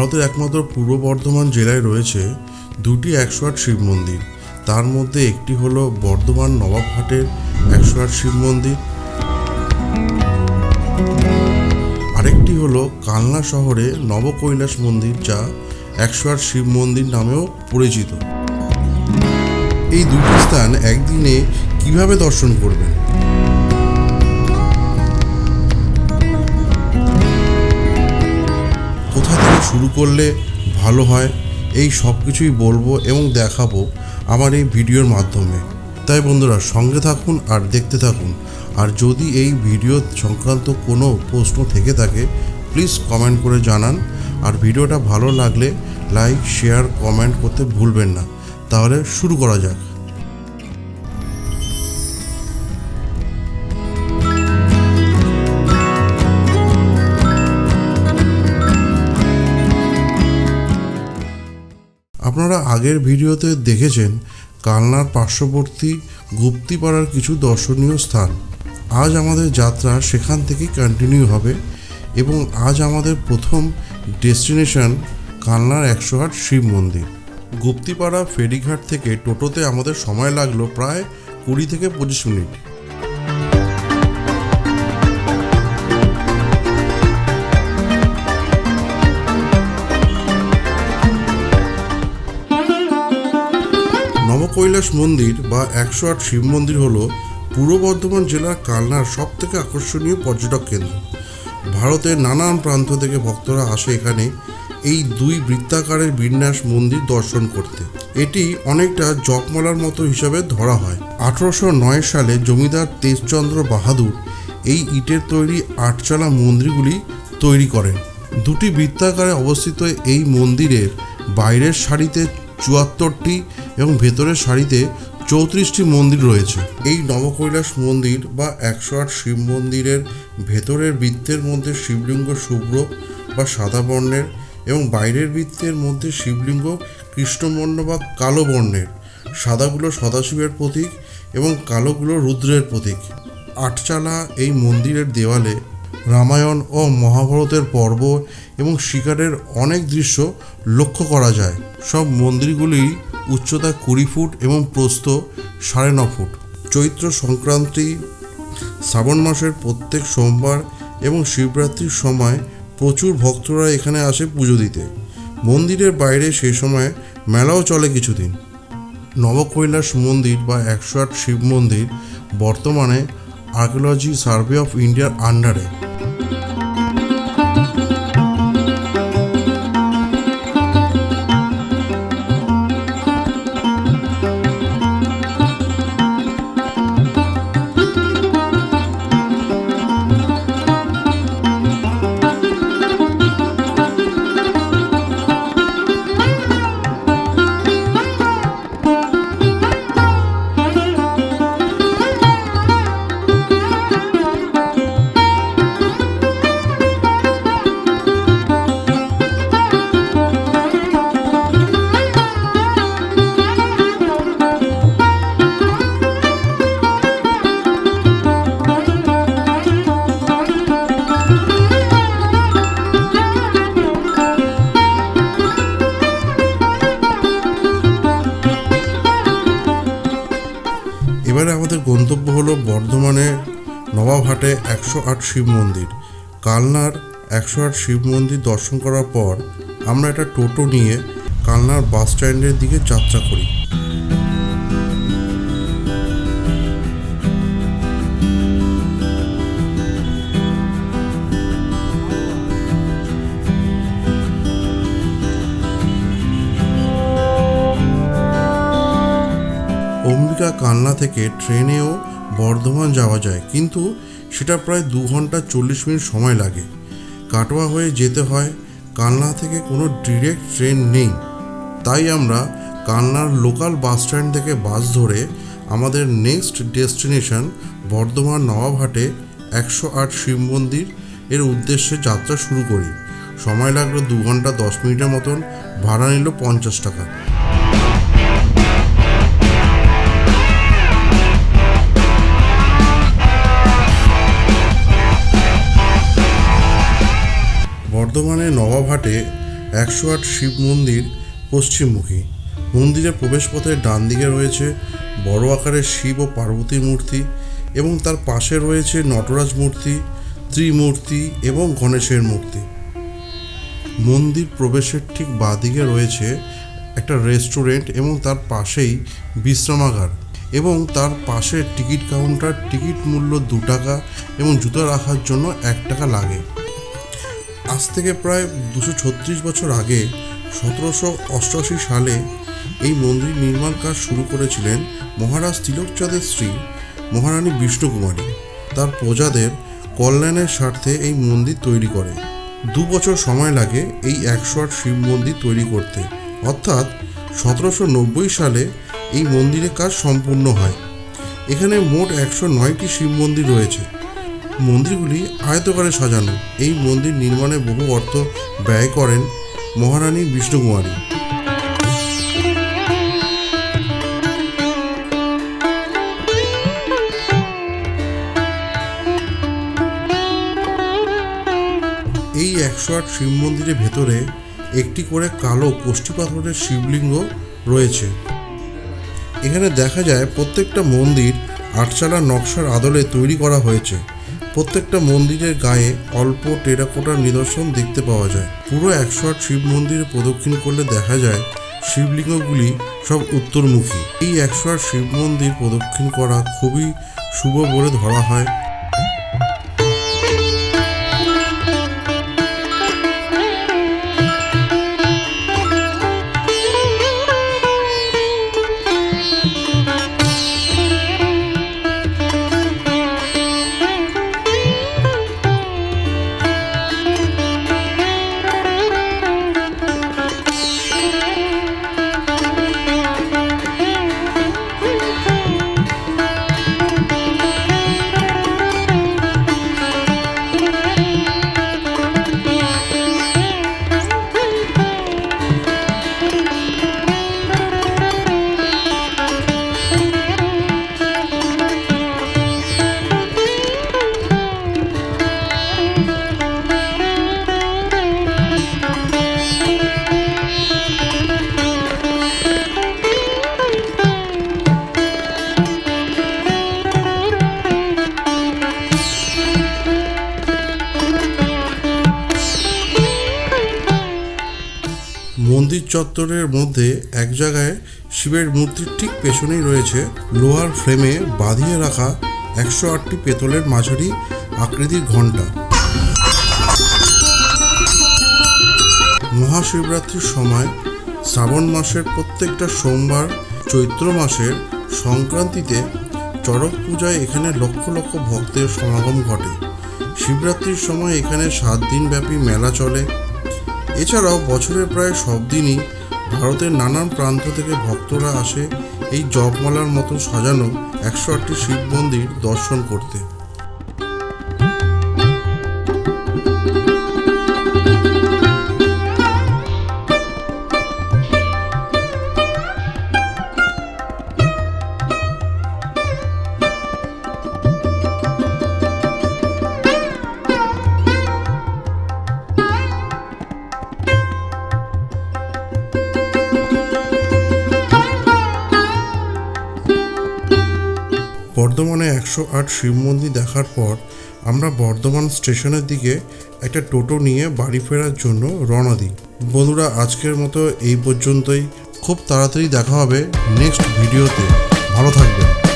ভারতের একমাত্র পূর্ব বর্ধমান জেলায় রয়েছে দুটি একশো আট শিব মন্দির। তার মধ্যে একটি হল বর্ধমান নবাবহাটের একশো আট শিব মন্দির। আরেকটি হলো কালনা শহরে নবকৈলাস মন্দির, যা একশো আট শিব মন্দির নামেও পরিচিত। এই দুটি স্থান একদিনে কীভাবে দর্শন করবেন? শুরু করলে ভালো হয়। এই সব কিছুই বলব এবং দেখাবো আমার এই ভিডিওর মাধ্যমে। তাই বন্ধুরা, সঙ্গে থাকুন আর দেখতে থাকুন। আর যদি এই ভিডিও সংক্রান্ত কোনো প্রশ্ন থেকে থাকে প্লিজ কমেন্ট করে জানান। আর ভিডিওটা ভালো লাগলে লাইক শেয়ার কমেন্ট করতে ভুলবেন না। তাহলে শুরু করা যাক। আগের ভিডিওতে দেখেছেন কালনার পার্শ্ববর্তী গুপ্তিপাড়ার কিছু দর্শনীয় স্থান। আজ আমাদের যাত্রা সেখান থেকেই কন্টিনিউ হবে এবং আজ আমাদের প্রথম ডেস্টিনেশন কালনার একশো আট শিব মন্দির। গুপ্তিপাড়া ফেরিঘাট থেকে টোটোতে আমাদের সময় লাগল প্রায় কুড়ি থেকে পঁচিশ মিনিট। নবকৈলাস মন্দির বা একশো আট শিব মন্দির হল পূর্ব বর্ধমান জেলার কালনার সব থেকে আকর্ষণীয় পর্যটক কেন্দ্র। ভারতের নানান প্রান্ত থেকে ভক্তরা আসে এখানে এই দুই বৃত্তাকারের বিন্যাস মন্দির দর্শন করতে। এটি অনেকটা জকমালার মতো হিসাবে ধরা হয়। আঠারোশো নয় সালে জমিদার তেজচন্দ্র বাহাদুর এই ইটের তৈরি আটচালা মন্দিরগুলি তৈরি করেন। দুটি বৃত্তাকারে অবস্থিত এই মন্দিরের বাইরের সারিতে চুয়াত্তরটি এবং ভেতরের সারিতে চৌত্রিশটি মন্দির রয়েছে। এই নবকৈলাস মন্দির বা একশো আট শিব মন্দিরের ভেতরের বৃত্তের মধ্যে শিবলিঙ্গ শুভ্র বা সাদা বর্ণের এবং বাইরের বৃত্তের মধ্যে শিবলিঙ্গ কৃষ্ণবর্ণ বা কালো বর্ণের। সাদাগুলো সদাশিবের প্রতীক এবং কালোগুলো রুদ্রের প্রতীক। আটচালা এই মন্দিরের দেওয়ালে রামায়ণ ও মহাভারতের পর্ব এবং শিকারের অনেক দৃশ্য লক্ষ্য করা যায়। সব মন্দিরগুলি উচ্চতা কুড়ি ফুট এবং প্রস্থ সাড়ে ন ফুট। চৈত্র সংক্রান্তি, শ্রাবণ মাসের প্রত্যেক সোমবার এবং শিবরাত্রির সময় প্রচুর ভক্তরা এখানে আসে পুজো দিতে। মন্দিরের বাইরে সেই সময় মেলাও চলে কিছুদিন। নবকৈলাস মন্দির বা একশো আট শিব মন্দির বর্তমানে আর্কিওলজি সার্ভে অফ ইন্ডিয়ার আন্ডারে এবারে আমাদের গন্তব্য হলো বর্ধমানে নবাবহাটে একশো আট শিব মন্দির। কালনার একশো আট শিব মন্দির দর্শন করার পর আমরা একটা টোটো নিয়ে কালনার বাস স্ট্যান্ডের দিকে যাত্রা করি। কালনা থেকে ট্রেনেও বর্ধমান যাওয়া যায়, কিন্তু সেটা প্রায় দু ঘণ্টা চল্লিশ মিনিট সময় লাগে। কাটোয়া হয়ে যেতে হয়, কালনা থেকে কোনো ডিরেক্ট ট্রেন নেই। তাই আমরা কালনার লোকাল বাস স্ট্যান্ড থেকে বাস ধরে আমাদের নেক্সট ডেস্টিনেশন বর্ধমান নবাবহাটে একশো আট শিব মন্দির এর উদ্দেশ্যে যাত্রা শুরু করি। সময় লাগল দু ঘণ্টা দশ মিনিটের মতন, ভাড়া নিল পঞ্চাশ টাকা। বর্ধমানে নবাবহাটে একশো আট শিব মন্দির পশ্চিমমুখী। মন্দিরের প্রবেশপথের ডান দিকে রয়েছে বড় আকারের শিব ও পার্বতীর মূর্তি এবং তার পাশে রয়েছে নটরাজ মূর্তি, ত্রিমূর্তি এবং গণেশের মূর্তি। মন্দির প্রবেশের ঠিক বাঁদিকে রয়েছে একটা রেস্টুরেন্ট এবং তার পাশেই বিশ্রামাগার এবং তার পাশে টিকিট কাউন্টার, টিকিট মূল্য দু টাকা এবং জুতো রাখার জন্য এক টাকা লাগে। আজ থেকে প্রায় দুশো ছত্রিশ বছর আগে সতেরোশো অষ্টআশি সালে এই মন্দির নির্মাণ কাজ শুরু করেছিলেন মহারাজ তিলকচাঁদের স্ত্রী মহারানী বিষ্ণুকুমারী। তার প্রজাদের কল্যাণের স্বার্থে এই মন্দির তৈরি করে। দু বছর সময় লাগে এই একশো আট শিব মন্দির তৈরি করতে। অর্থাৎ সতেরোশো নব্বই সালে এই মন্দিরের কাজ সম্পূর্ণ হয়। এখানে মোট একশো নয়টি শিব মন্দির রয়েছে। মন্দিরগুলি আয়তকারে সাজানো। এই মন্দির নির্মাণে বহু অর্থ ব্যয় করেন মহারানী বিষ্ণুকুমারী। এই একশো আট শিব মন্দিরের ভেতরে একটি করে কালো কোষ্ঠী পাথরের শিবলিঙ্গ রয়েছে। এখানে দেখা যায় প্রত্যেকটা মন্দির আটচালা নকশার আদলে তৈরি করা হয়েছে। প্রত্যেকটা মন্দিরের গায়ে অল্প টেরাকোটার নিদর্শন দেখতে পাওয়া যায়। পুরো একশো আট শিব মন্দিরে প্রদক্ষিণ করলে দেখা যায়, শিবলিঙ্গগুলি সব উত্তরমুখী। এই একশো আট শিব মন্দির প্রদক্ষিণ করা খুবই শুভ বলে ধরা হয়। মন্দির চত্বরের মধ্যে এক জায়গায় শিবের মূর্তির ঠিক পেছনেই রয়েছে লোহার ফ্রেমে বাঁধিয়ে রাখা একশো আটটি পেতলের মাঝারি আকৃতির ঘণ্টা। মহাশিবরাত্রির সময় শ্রাবণ মাসের প্রত্যেকটা সোমবার চৈত্র মাসের সংক্রান্তিতে চড়ক পূজায় এখানে লক্ষ লক্ষ ভক্তের সমাগম ঘটে। শিবরাত্রির সময় এখানে সাত দিনব্যাপী মেলা চলে। এছাড়াও বছরের প্রায় সব দিনই ভারতের নানান প্রান্ত থেকে ভক্তরা আসে এই জপমালার মতো সাজানো একশো আটটি শিব মন্দির দর্শন করতে। একশো আট শিব মন্দির দেখার পর আমরা বর্ধমান স্টেশনের দিকে একটা টোটো নিয়ে বাড়ি ফেরার জন্য রওনা দিই। বন্ধুরা, আজকের মতো এই পর্যন্তই। খুব তাড়াতাড়ি দেখা হবে নেক্সট ভিডিওতে। ভালো থাকবেন।